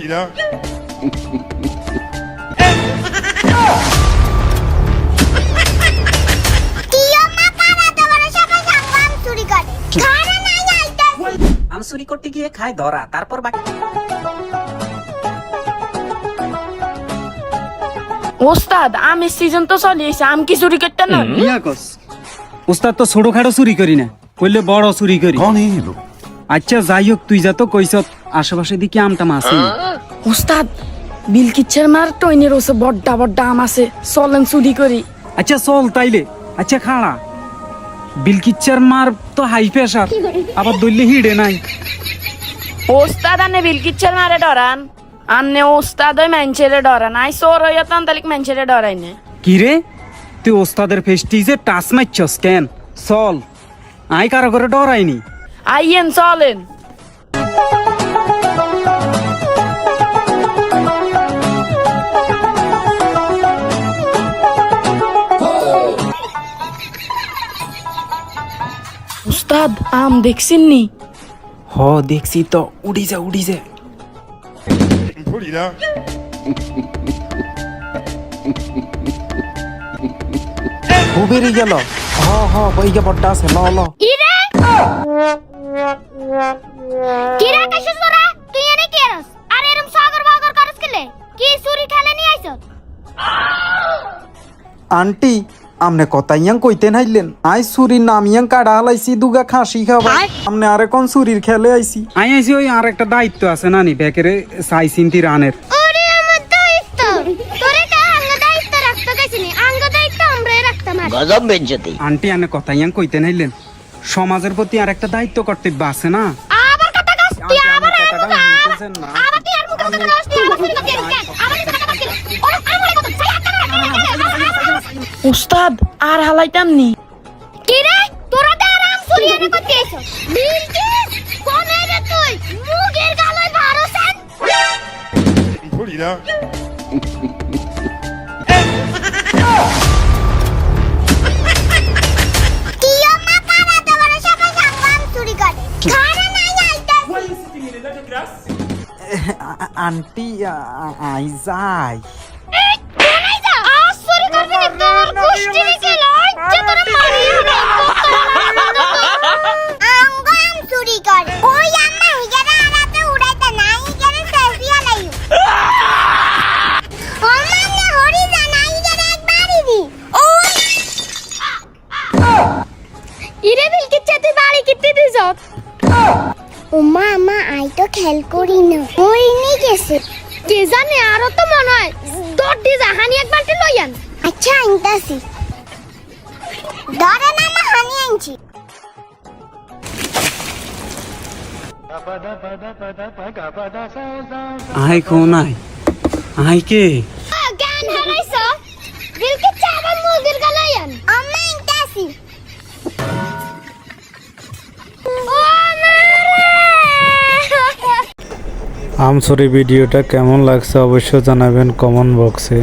you know? আম করতে গিয়ে খায় ধরা তারপর বাকি ওস্তাদ আমি সিজন তো চলিয়েছে আম কি চুরি করতে না উস্তাদ তো ছোটখাটো চুরি করি না। করলে বড় চুরি করি। কোন এই লোক? আচ্ছা যাই হোক তুই যা তো কইস আশেপাশে দিকে আমটা মাসি ওস্তাদ বিলকিচ্ছের মার টইনের ওসে বড্ডা বড্ডা আম আছে চলেন চুরি করি। আচ্ছা চল তাইলে। আচ্ছা খাড়া। বিলকিচ্চার মার তো হাই প্রেশার আবার দললে হিড়ে নাই। ওস্তাদ আনে বিলকিচ্ছের মারে ডরান। আন্নে ওস্তাদ ওই ম্যানচেরে ডরান। আই সোর হইয়া তান তালিক ম্যানচেরে ডরাই নে। কি রে? তুই ওস্তাদের ফেস্টিজে টাচ মারছস কেন? চল। আই কারও করে ডরাইনি। আইয়েন চলেন। উস্তাদ আম দেখছেন নি হ দেখছি তো উড়ি যা উড়ি যা বেরিয়ে গেল। হ হ বইকে বড্ডা আছে ল ল। ইরে! কিরা কাশিস তোরা তুই এনে কি আরস আর এরম সাগর বাগর করস কেলে কি চুরি খেলে নিয়ে আইছ? আন্টি আমনে কথা ইয়াং কইতে নাইলেন। আই সুরির নাম ইয়াং কাড়া হালাইছি দুগা খাসি খাবা আমনে আরে কোন সুরির খেলে আইছি? আই আইছি ওই আর একটা দায়িত্ব আছে নানি বেকেরে সাই চিন্তি রানের। ওরে আমার দায়িত্ব! তোরে কা আঙ্গ দায়িত্ব রাখতে গেছিনি আঙ্গ দায়িত্ব আমরা রাখতাম আর। আন্টি আনে কথা ইয়াং কইতে নাইলেন। সমাজের প্রতি আর একটা দায়িত্ব কর্তব্য আছে না? আবার কথা কাস তুই আবার আবার তুই আর মুখ কথা কাস তুই আবার তুই কথা উস্তাদ আর হালাইতাম নি। কি রে? তোরা তো আরাম চুরি করতে আইছ বিলকিস কোন রে তুই? মুগের গালয় ভারসেন বাড়ি কিতে দিছ ওমা আমা আই তো খেল করি না। ওই গেছে কে জানে আরও তো মনে হয় দড়ি জাহানি এক বালতি লইয়ান আচ্ছা আনতাছি। ধরে না না হানি আনছি। আই কোন আই আই কে? জ্ঞান হারাইছ? বিলকিচ্ছে আবার আমসরি ভিডিওটা কেমন লাগছে অবশ্যই জানাবেন কমেন্ট বক্সে।